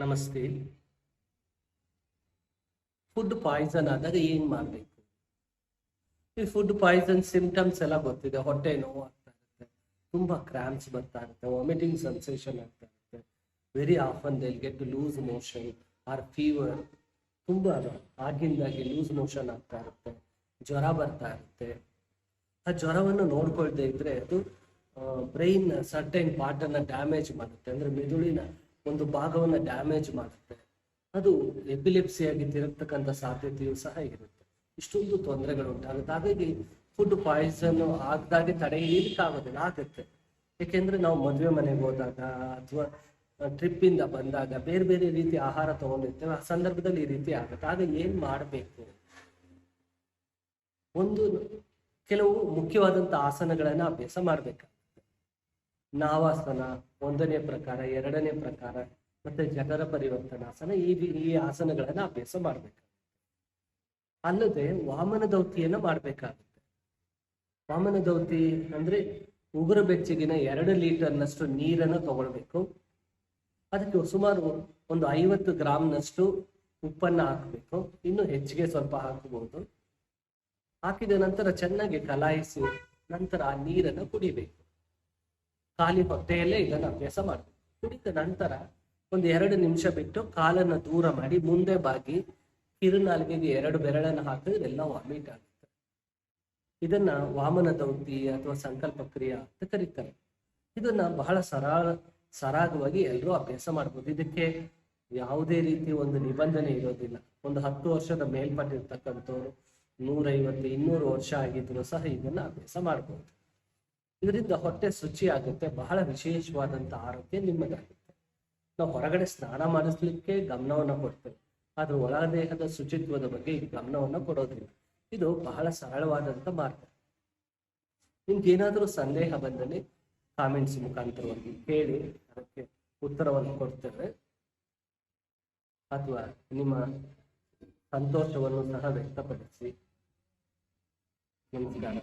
ನಮಸ್ತೆ. Food poison ಆದಾಗ ಏನ್ ಮಾಡ್ಬೇಕು? ಈ ಫುಡ್ ಪಾಯ್ಸನ್ ಸಿಂಪ್ಟಮ್ಸ್ ಎಲ್ಲ ಗೊತ್ತಿದೆ. ಹೊಟ್ಟೆ ನೋವು ಆಗ್ತಾ ಇರುತ್ತೆ. ತುಂಬಾ ಕ್ರಾಂಪ್ಸ್ ಬರ್ತಾ ಇರುತ್ತೆ. ವಾಮಿಟಿಂಗ್ ಸೆನ್ಸೇಷನ್ ಆಗ್ತಾ ಇರುತ್ತೆ. Very often they'll get loose motion or fever ತುಂಬಾ ಆಗಿಂದಾಗಿ ಲೂಸ್ ಮೋಷನ್ ಆಗ್ತಾ ಇರುತ್ತೆ. ಜ್ವರ ಬರ್ತಾ ಇರುತ್ತೆ. ಆ ಜ್ವರವನ್ನು ನೋಡ್ಕೊಳ್ದೆ ಇದ್ರೆ ಅದು ಬ್ರೈನ್ ಸರ್ಟೈನ್ ಪಾರ್ಟ್ ಅನ್ನ ಡ್ಯಾಮೇಜ್ ಮಾಡುತ್ತೆ. ಅಂದ್ರೆ ಮೆದುಳಿನ ಒಂದು ಭಾಗವನ್ನ ಡ್ಯಾಮೇಜ್ ಮಾಡುತ್ತೆ ಅದು ಎಪಿಲೆಪ್ಸಿ ಆಗಿ ತಿರುಗ್ತಕ್ಕಂಥ ಸಾಧ್ಯತೆಯು ಸಹ ಇರುತ್ತೆ. ಇಷ್ಟೊಂದು ತೊಂದರೆಗಳು ಉಂಟಾಗುತ್ತೆ ಹಾಗಾಗಿ ಫುಡ್ ಪಾಯ್ಸನ್ ಆಗದಾಗೆ ತಡೆ ಆಗೋದಿಲ್ಲ, ಆಗುತ್ತೆ. ಏಕೆಂದ್ರೆ ನಾವು ಮದುವೆ ಮನೆಗೆ ಹೋದಾಗ ಅಥವಾ ಟ್ರಿಪ್ ಇಂದ ಬಂದಾಗ ಬೇರೆ ಬೇರೆ ರೀತಿ ಆಹಾರ ತಗೊಂಡಿರ್ತೇವೆ, ಆ ಸಂದರ್ಭದಲ್ಲಿ ಈ ರೀತಿ ಆಗುತ್ತೆ. ಆಗ ಏನ್ ಮಾಡಬೇಕು? ಒಂದು ಕೆಲವು ಮುಖ್ಯವಾದಂತ ಆಸನಗಳನ್ನ ಅಭ್ಯಾಸ ಮಾಡ್ಬೇಕಾಗುತ್ತೆ ನಾವಾಸನ, ಒಂದನೇ ಪ್ರಕಾರ, ಎರಡನೇ ಪ್ರಕಾರ, ಮತ್ತೆ ಜಠರ ಪರಿವರ್ತನಾಸನ ಈ ಈ ಆಸನಗಳನ್ನ ಅಭ್ಯಾಸ ಮಾಡ್ಬೇಕು. ಅಲ್ಲದೆ ವಾಮನ ದೌತಿಯನ್ನ ಮಾಡ್ಬೇಕಾಗುತ್ತೆ. ವಾಮನ ದೌತಿ ಅಂದ್ರೆ ಉಗುರು ಬೆಚ್ಚಗಿನ ಎರಡು ಲೀಟರ್ನಷ್ಟು ನೀರನ್ನು ತಗೊಳ್ಬೇಕು. ಅದಕ್ಕೆ ಸುಮಾರು ಒಂದು ಐವತ್ತು ಗ್ರಾಮ್ನಷ್ಟು ಉಪ್ಪನ್ನ ಹಾಕಬೇಕು. ಇನ್ನು ಹೆಚ್ಚಿಗೆ ಸ್ವಲ್ಪ ಹಾಕಬಹುದು ಹಾಕಿದ ನಂತರ ಚೆನ್ನಾಗಿ ಕಲಾಯಿಸಿ ನಂತರ ಆ ನೀರನ್ನು ಕುಡಿಬೇಕು. ಖಾಲಿ ಹೊಟ್ಟೆಯಲ್ಲೇ ಇದನ್ನು ಅಭ್ಯಾಸ ಮಾಡಬೇಕು ಕುಡಿದ ನಂತರ ಒಂದು ಎರಡು ನಿಮಿಷ ಬಿಟ್ಟು ಕಾಲನ್ನ ದೂರ ಮಾಡಿ ಮುಂದೆ ಬಾಗಿ ಕಿರುನಾಲ್ಗೆಗೆ ಎರಡು ಬೆರಳನ್ನು ಹಾಕಿದ್ರೆ ಎಲ್ಲ ವಾಮಿಟ್ ಆಗುತ್ತೆ. ಇದನ್ನ ವಾಮನ ದೌತಿ ಅಥವಾ ಸಂಕಲ್ಪ ಕ್ರಿಯೆ ಅಂತ ಕರೀತಾರೆ. ಇದನ್ನ ಬಹಳ ಸರಳ ಸರಾಗವಾಗಿ ಎಲ್ಲರೂ ಅಭ್ಯಾಸ ಮಾಡ್ಬೋದು. ಇದಕ್ಕೆ ಯಾವುದೇ ರೀತಿ ಒಂದು ನಿಬಂಧನೆ ಇರೋದಿಲ್ಲ. ಒಂದು ಹತ್ತು ವರ್ಷದ ಮೇಲ್ಪಟ್ಟಿರ್ತಕ್ಕಂಥವ್ರು ನೂರೈವತ್ತು ಇನ್ನೂರು ವರ್ಷ ಆಗಿದ್ರು ಸಹ ಇದನ್ನ ಅಭ್ಯಾಸ ಮಾಡ್ಬೋದು. ಇದರಿಂದ ಹೊಟ್ಟೆ ಶುಚಿ ಆಗುತ್ತೆ. ಬಹಳ ವಿಶೇಷವಾದಂತ ಆರೋಗ್ಯ ನಿಮ್ಮದಾಗುತ್ತೆ ನಾವು ಹೊರಗಡೆ ಸ್ನಾನ ಮಾಡಿಸ್ಲಿಕ್ಕೆ ಗಮನವನ್ನ ಕೊಡ್ತೇವೆ. ಆದ್ರೆ ಒಳ ದೇಹದ ಶುಚಿತ್ವದ ಬಗ್ಗೆ ಗಮನವನ್ನ ಕೊಡೋದಿಲ್ಲ. ಇದು ಬಹಳ ಸರಳವಾದಂತ ಮಾರ್ಗ. ನಿಮ್ಗೆ ಏನಾದರೂ ಸಂದೇಹ ಬಂದಲ್ಲಿ ಕಾಮೆಂಟ್ಸ್ ಮುಖಾಂತರವಾಗಿ ಕೇಳಿ, ಅದಕ್ಕೆ ಉತ್ತರವನ್ನು ಕೊಡ್ತೇವೆ. ಅಥವಾ ನಿಮ್ಮ ಸಂತೋಷವನ್ನು ಸಹ ವ್ಯಕ್ತಪಡಿಸಿ ನಮಸ್ಕಾರ